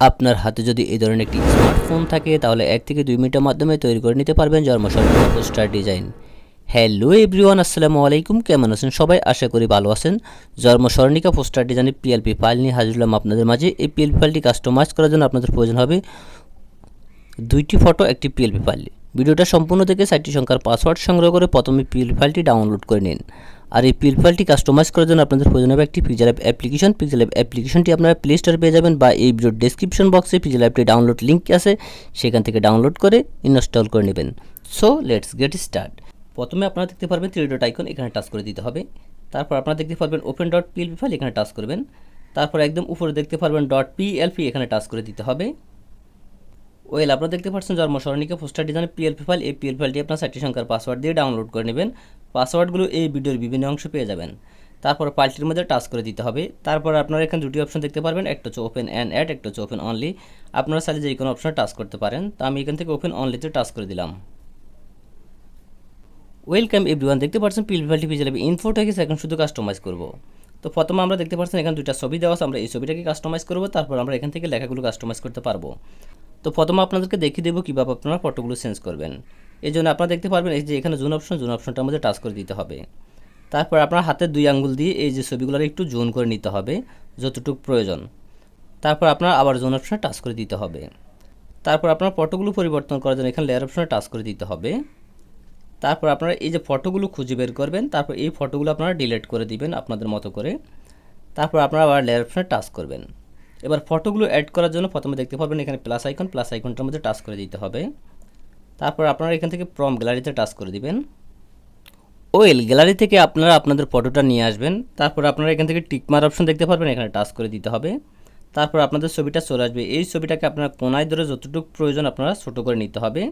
আপনার হাতে যদি এই ধরনের একটি স্মার্টফোন থাকে, তাহলে এক থেকে দুই মিনিটের মাধ্যমে তৈরি করে নিতে পারবেন জন্মসর্ণিকা পোস্টার ডিজাইন হ্যালো এভরিওয়ান আসসালামু আলাইকুম। কেমন আছেন সবাই? আশা করি ভালো আছেন। জন্মসরণিকা পোস্টার ডিজাইনের পিএলপি ফাইল নিয়ে হাজির হলাম আপনাদের মাঝে। এই পিএলপি ফাইলটি কাস্টমাইজ করার জন্য আপনাদের প্রয়োজন হবে দুইটি ফটো একটি পিএলপি ফাইল ভিডিওটা সম্পূর্ণ থেকে সাইটটি সংখ্যার পাসওয়ার্ড সংগ্রহ করে প্রথমে পিএলপি ফাইলটি ডাউনলোড করে নিন। আর এই ফাইলটি কাস্টমাইজ করার জন্য আপনাদের প্রয়োজন হবে একটি pixel app application pixel app অ্যাপ্লিকেশনটি আপনারা প্লে স্টোরে পেয়ে যাবেন বা এই ভিডিওর ডেসক্রিপশন বক্সে পিক্সেল অ্যাপটি ডাউনলোড লিঙ্ক আছে, সেখান থেকে ডাউনলোড করে ইনস্টল করে নেবেন। সো লেটস গেট স্টার্ট প্রথমে আপনারা দেখতে পারবেন থ্রি ডট আইকন এখানে টাচ করে দিতে হবে। তারপর আপনারা দেখতে পারবেন ওপেন ডট পিএলপি ফাইল এখানে টাচ করবেন। তারপর একদম উপরে দেখতে পারবেন ডট পিএলপি এখানে টাচ করে দিতে হবে। ওয়েল আপনারা দেখতে পাচ্ছেন জন্মসরণিকা পোস্টার ডিজাইনের পিএলপি ফাইল এই পিএলপি ফাইলটি আপনার সাইটটি সংখ্যার পাসওয়ার্ড দিয়ে ডাউনলোড করে নেবেন। পাসওয়ার্ডগুলো এই ভিডিওর বিভিন্ন অংশ পেয়ে যাবেন। তারপর ফাইলটির মধ্যে টাচ করে দিতে হবে। তারপর আপনারা এখানে দুটি অপশন দেখতে পারবেন, একটা হচ্ছে ওপেন অ্যান্ড অ্যাড একটা হচ্ছে ওপেন অনলি আপনারা চাইলে যে কোনো অপশনে টাচ করতে পারেন। তো আমি এখান থেকে ওপেন অনলিতে টাচ করে দিলাম। ওয়েলকাম এভরিওয়ান দেখতে পাচ্ছেন যাবে ইনফোট হয়ে গেছে এখন শুধু কাস্টমাইজ করব। তো প্রথমে আমরা দেখতে পাচ্ছেন, এখানে দুইটা ছবি দেওয়া আছে। আমরা এই ছবিটাকে কাস্টমাইজ করব। তারপর আমরা এখান থেকে লেখাগুলো কাস্টমাইজ করতে পারব। তো প্রথমে আপনাদেরকে দেখিয়ে দেবো কীভাবে আপনারা ফটোগুলো চেঞ্জ করবেন। এই জন্য আপনারা দেখতে পারবেন এই যে এখানে জুন অপশন জুন অপশনটার মধ্যে টাচ করে দিতে হবে। তারপর আপনার হাতের দুই আঙ্গুল দিয়ে এই যে ছবিগুলোর একটু জুন করে নিতে হবে, যতটুকু প্রয়োজন। তারপর আপনার আবার জুন অপশনে টাচ করে দিতে হবে। তারপর আপনার ফটোগুলো পরিবর্তন করার জন্য এখানে লেয়ার অপশনে টাচ করে দিতে হবে। তারপর আপনারা এই যে ফটোগুলো খুঁজে বের করবেন, তারপর এই ফটোগুলো আপনারা ডিলিট করে দিবেন আপনাদের মতো করে। তারপর আপনারা আবার লেয়ার অপশনে টাচ করবেন। এবার ফটোগুলো অ্যাড করার জন্য প্রথমে দেখতে পাবেন এখানে প্লাস আইকন প্লাস আইকনটার মধ্যে টাচ করে দিতে হবে। তারপর আপনারা এখান থেকে প্রম গ্যালারিতে টাচ করে দিবেন। ওয়েল গ্যালারি থেকে আপনারা আপনাদের ফটোটা নিয়ে আসবেন। তারপর আপনারা এখান থেকে টিকমার অপশন দেখতে পারবেন, এখানে টাচ করে দিতে হবে। তারপর আপনাদের ছবিটা চলে আসবে। এই ছবিটাকে আপনারা কোনায় ধরে যতটুকু প্রয়োজন আপনারা ছোটো করে নিতে হবে।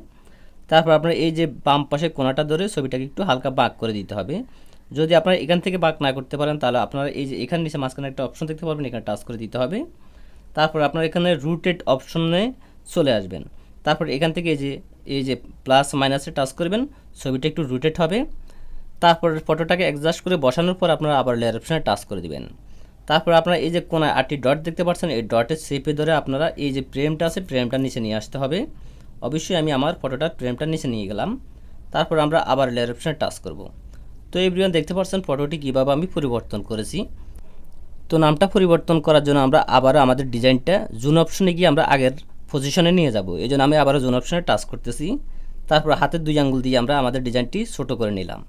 তারপর আপনারা এই যে বাম পাশে কোনাটা ধরে ছবিটাকে একটু হালকা বাঁক করে দিতে হবে। যদি আপনারা এখান থেকে বাঁক না করতে পারেন, তাহলে আপনারা এই যে এখানে নিচে মাঝখানে একটা অপশন দেখতে পারবেন, এখানে টাচ করে দিতে হবে। তারপর আপনারা এখানে রুটেড অপশনে চলে আসবেন। তারপর এখান থেকে এই যে এই যে প্লাস মাইনাসে টাচ করবেন, ছবিটা একটু রুটেড হবে। তারপর ফটোটাকে অ্যাডজাস্ট করে বসানোর পর আপনারা আবার লেয়ার অপশনে টাচ করে দিবেন। তারপর আপনারা এই যে কোনায় আটটি ডট দেখতে পাচ্ছেন, এই ডটের শেপে ধরে আপনারা এই যে ফ্রেমটা আছে ফ্রেমটা নিচে নিয়ে আসতে হবে। অবশ্যই আমি আমার ফটোটার ফ্রেমটা নিচে নিয়ে গেলাম। তারপর আমরা আবার লেয়ার অপশনে টাচ করব। তো এভরিওয়ান দেখতে পাচ্ছেন ফটোটি কীভাবে আমি পরিবর্তন করেছি। তো নামটা পরিবর্তন করার জন্য আমরা আবারও আমাদের ডিজাইনটা জুন অপশনে গিয়ে আমরা আগের পজিশনে নিয়ে যাব। এই জন্য আমি আবারও জুন অপশনে টাচ করতেছি। তারপর হাতের দুই আঙ্গুল দিয়ে আমরা আমাদের ডিজাইনটি ছোট করে নিলাম।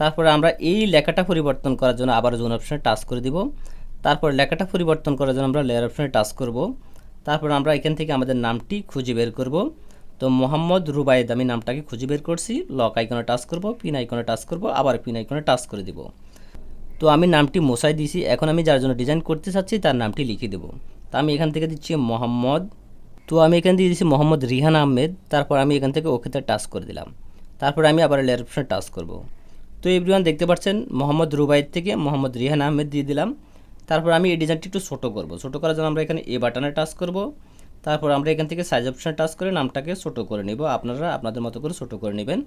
তারপরে আমরা এই লেখাটা পরিবর্তন করার জন্য আবার জোন অপশনে টাচ করে দিব। তারপর লেখাটা পরিবর্তন করার জন্য আমরা লেয়ার অপশনে টাচ করব। তারপর আমরা এখান থেকে আমাদের নামটি খুঁজে বের করব। তো মোহাম্মদ রুবায়েদ আমি নামটাকে খুঁজে বের করছি। লক আইকনে টাচ করব পিন আইকনে টাচ করব, আবার পিন আইকনে টাচ করে দিব। তো আমি নামটি মশাই দিয়েছি। এখন আমি যার জন্য ডিজাইন করতে চাচ্ছি, তার নামটি লিখে দেবো। তা আমি এখান থেকে দিচ্ছি মোহাম্মদ তো আমি এখান দিয়ে দিচ্ছি মোহাম্মদ রিহান আহমেদ, তারপর আমি এখান থেকে ওকেতে টাচ করে দিলাম। তারপর আমি আবার লেয়ার অপশনে টাচ করব। তো এভরিওয়ান দেখতে পাচ্ছেন, মোহাম্মদ রুবাইদ থেকে মোহাম্মদ রিহান আহমেদ দিয়ে দিলাম। তারপর আমি এই ডিজাইনটি একটু ছোটো করব। ছোটো করার জন্য আমরা এখানে এ বাটনে টাচ করব। তারপর আমরা এখান থেকে সাইজ অপশানে টাচ করে নামটাকে ছোটো করে নেব। আপনারা আপনাদের মতো করে ছোটো করে নেবেন।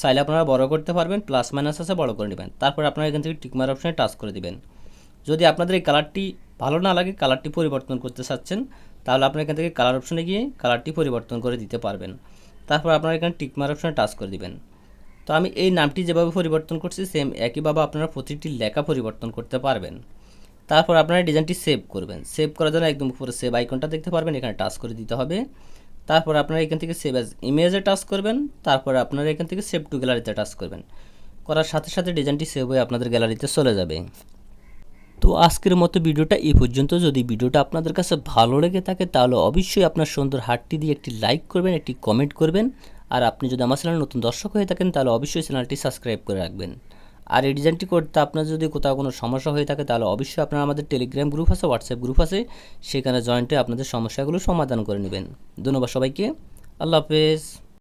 চাইলে আপনারা বড় করতে পারবেন প্লাস মাইনাস আছে বড় করে নেবেন। তারপর আপনারা এখান থেকে টিকমার অপশানে টাচ করে দিবেন। যদি আপনাদের এই কালারটি ভালো না লাগে কালারটি পরিবর্তন করতে চাচ্ছেন তাহলে আপনারা এখান থেকে কালার অপশানে গিয়ে কালারটি পরিবর্তন করে দিতে পারবেন। তারপর আপনারা এখানে টিকমার অপশানে টাচ করে দিবেন। তো আমি এই নামটি যেভাবে পরিবর্তন করছি সেম একইভাবে আপনারা প্রতিটি লেখা পরিবর্তন করতে পারবেন। তারপর আপনারা ডিজাইনটি সেভ করবেন। সেভ করার জন্য একদম উপরে সেভ আইকনটা দেখতে পারবেন, এখানে টাচ করে দিতে হবে। তারপর আপনারা এখান থেকে সেভ অ্যাজ ইমেজে টাচ করবেন। তারপর আপনারা এখান থেকে সেভ টু গ্যালারিতে টাচ করবেন। করার সাথে সাথে ডিজাইনটি সেভ হয়ে আপনাদের গ্যালারিতে চলে যাবে। তো আজকের মতো ভিডিওটা এই পর্যন্ত। যদি ভিডিওটা আপনাদের কাছে ভালো লেগে থাকে, তাহলে অবশ্যই আপনার সুন্দর হাতটি দিয়ে একটি লাইক করবেন, একটি কমেন্ট করবেন। আর আপনি যদি আমার চ্যানেল নতুন দর্শক হয়ে থাকেন, তাহলে অবশ্যই চ্যানেলটি সাবস্ক্রাইব করে রাখবেন। আর এই ডিজাইনটি করতে আপনার যদি কোথাও কোনো সমস্যা হয়ে থাকে, তাহলে অবশ্যই আপনারা আমাদের টেলিগ্রাম গ্রুপ আছে হোয়াটসঅ্যাপ গ্রুপ আছে, সেখানে জয়েন্টে আপনাদের সমস্যাগুলো সমাধান করে নেবেন। ধন্যবাদ সবাইকে। আল্লাহ হাফেজ।